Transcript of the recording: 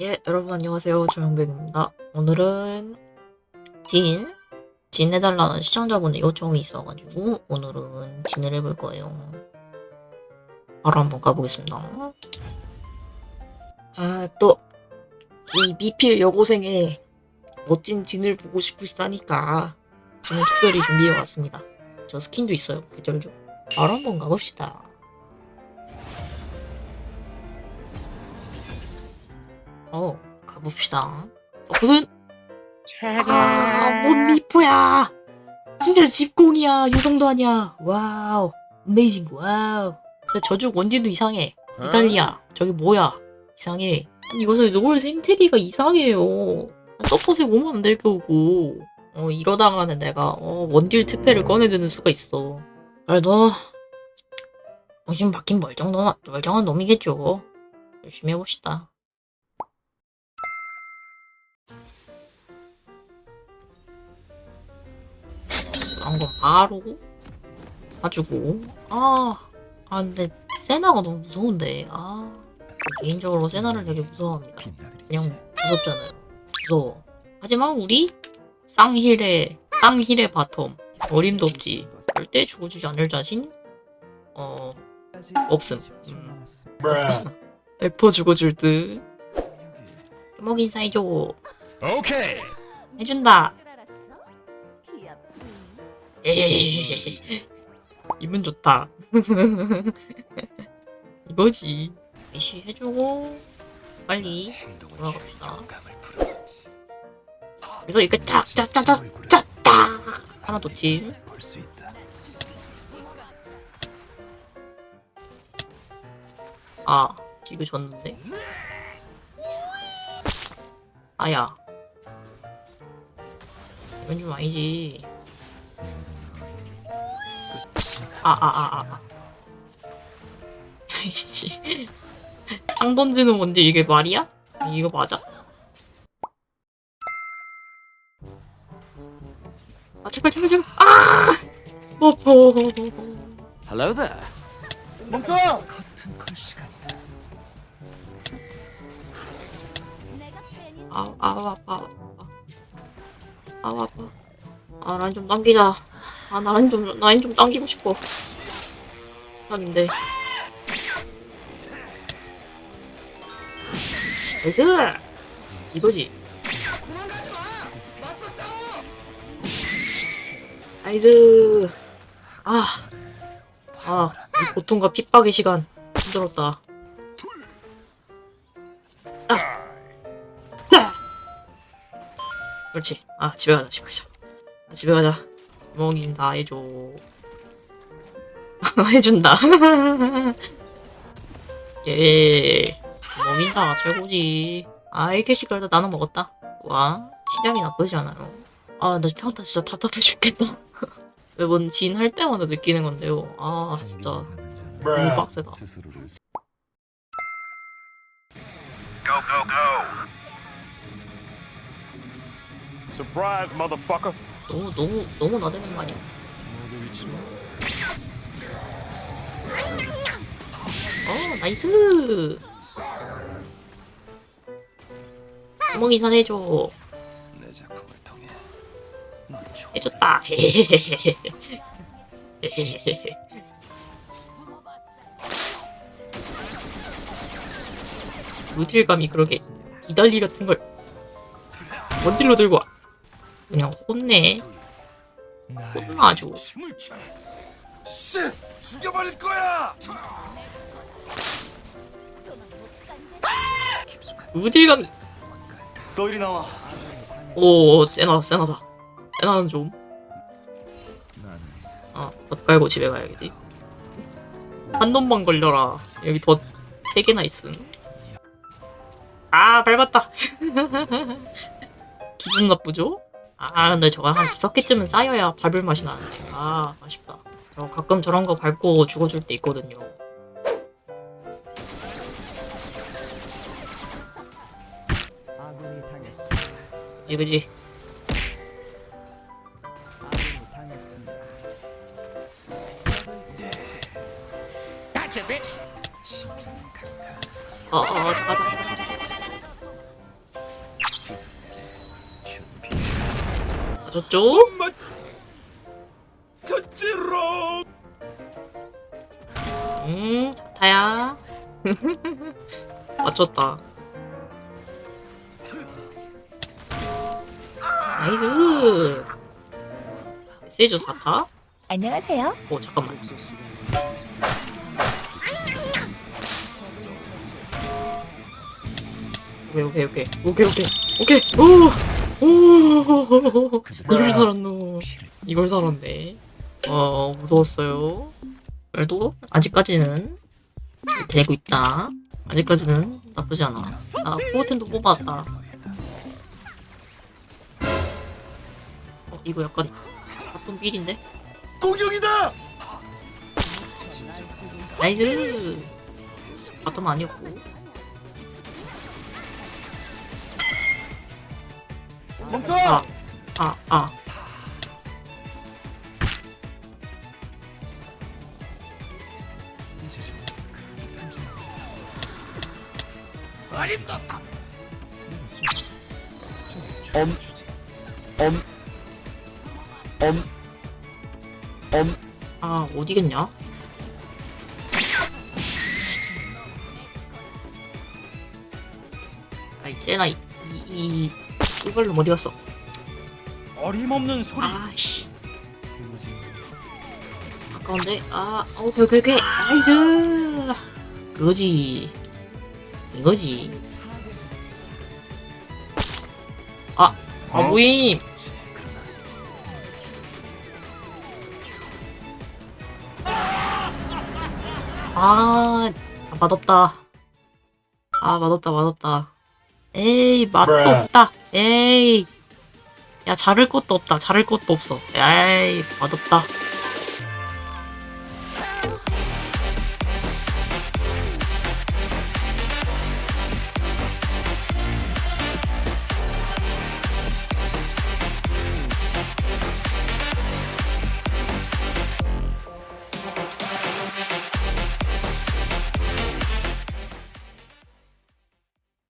예, 여러분 안녕하세요. 조영백입니다. 오늘은 진, 진 해달라는 시청자분의 요청이 있어가지고 오늘은 진을 해볼 거예요. 바로 한번 가보겠습니다. 아, 또 이 미필 여고생의 멋진 진을 보고 싶으시다니까 저는 특별히 준비해왔습니다. 저 스킨도 있어요. 계절죠. 바로 한번 가봅시다. 어, 가봅시다. 서폿은 아, 뭔 미포야! 심지어 집공이야. 유성도 아니야. 와우. 어메이징, 와우. 근데 저쪽 원딜도 이상해. 이달리아. 저기 뭐야. 이상해. 아니, 이것은 롤 생태계가 이상해요. 서폿에 몸 안 들겨오고. 어, 이러다가는 내가, 어, 원딜 특패를 꺼내드는 수가 있어. 그래도, 정신 박힌 멀쩡, 놈, 멀쩡한 놈이겠죠. 열심히 해봅시다. 그런 건 바로 사주고. 아, 아 근데 세나가 너무 무서운데. 아 개인적으로 세나를 되게 무서워합니다. 그냥 무섭잖아요. 무서워. 하지만 우리 쌍힐의 쌍힐의 바텀 어림도 없지. 절대 죽어주지 않을 자신 어 없음. 음. 100% 죽어줄 듯. 주먹 인사해줘 오케이. 해준다 에헤헤헤헤. 기분 좋다. 이거지. 이시 해주고 빨리 돌아갑시다. 그래서 이거 짝짝짝짝 짝짝 하나 있다. 아 이거 줬는데. 아야. 이건 좀 아니지. 아, 아, 아, 아. 아 이씨. 땅 던지는 건데 이게 말이야? 이거 맞아? 아, 제발, 제발, 제발. 아! 버퍼. Hello there. 멈춰! 아, 아, 아파. 아, 아파. 아, 라인 좀 당기자. 아, 나 라인 좀, 라인 좀 당기고 싶어. 사람인데. 나이스! 이거지. 나이스! 아, 아, 이 고통과 핍박의 시간. 힘들었다. 그렇지. 아, 집에 가자, 집에 가자. 아, 집에 가자. 주먹인 다 해줘. 해준다. 예. 인사가 최고지. 아, 1캐씩 그래도 나는 먹었다. 와, 시작이 나쁘지 않아요. 아, 나 평타 진짜 답답해 죽겠다. 매번 진 할 때마다 느끼는 건데요. 아, 진짜. 너무 빡세다. 스스로를 Surprise, motherfucker. 너무, 너무, 너무 나대는 거 아니야? 어, 나이스! 인사 해줘. 내 작품을 통해 넌 해줬다. 무딜감이 그러게 기달리 같은 걸 원딜로 들고 와. 그냥 혼내. 춰. 씨! 죽여버릴 거야! 무딜감이 너 이리 나와. 오 세나 세나다. 세나는 좀. 아, 덧 깔고 집에 가야겠지. 한 놈만 걸려라. 여기 덧 세 개나 있음. 아, 밟았다. 기분 나쁘죠? 아, 근데 저거 한 다섯 개쯤은 쌓여야 밟을 맛이 나는데. 아, 아쉽다. 저 가끔 저런 거 밟고 죽어줄 때 있거든요. 당했습니다. 그지, 그지? 어, 어, 잠깐, 잠깐, 잠깐, 잠깐. 맞았죠? 터지러 음, 사타야. 맞췄다. 나이스. 세주 사타? 안녕하세요. 오, 잠깐만. 오케이, 오케이, 오케이. 오케이, 오케이. 오케이. 오! 오! 이걸 살았노. 이걸 살았네. 어, 무서웠어요. 그래도 아직까지는 되고 있다. 아직까지는 나쁘지 않아. 아, 포텐도 뽑았다. 어, 이거 약간 나쁜 빌인데? 공격이다! 나이스! 바텀 아니었고. 멈춰! 아, 아, 아. 이제 좀 그렇게 탄지 아, 어디겠냐? 아이, 세나, 이, 이, 이, 이걸로 어디 갔어? 어림없는 소리 아씨. 아까운데? 아, 오케이, 오케이, 오케이. 나이스! 그거지. 이거지. 아, 아, 모임! 아, 아, 맛없다. 아, 맛없다, 맛없다. 에이, 맛도 없다. 에이. 야, 자를 것도 없다. 자를 것도 없어. 에이, 맛없다.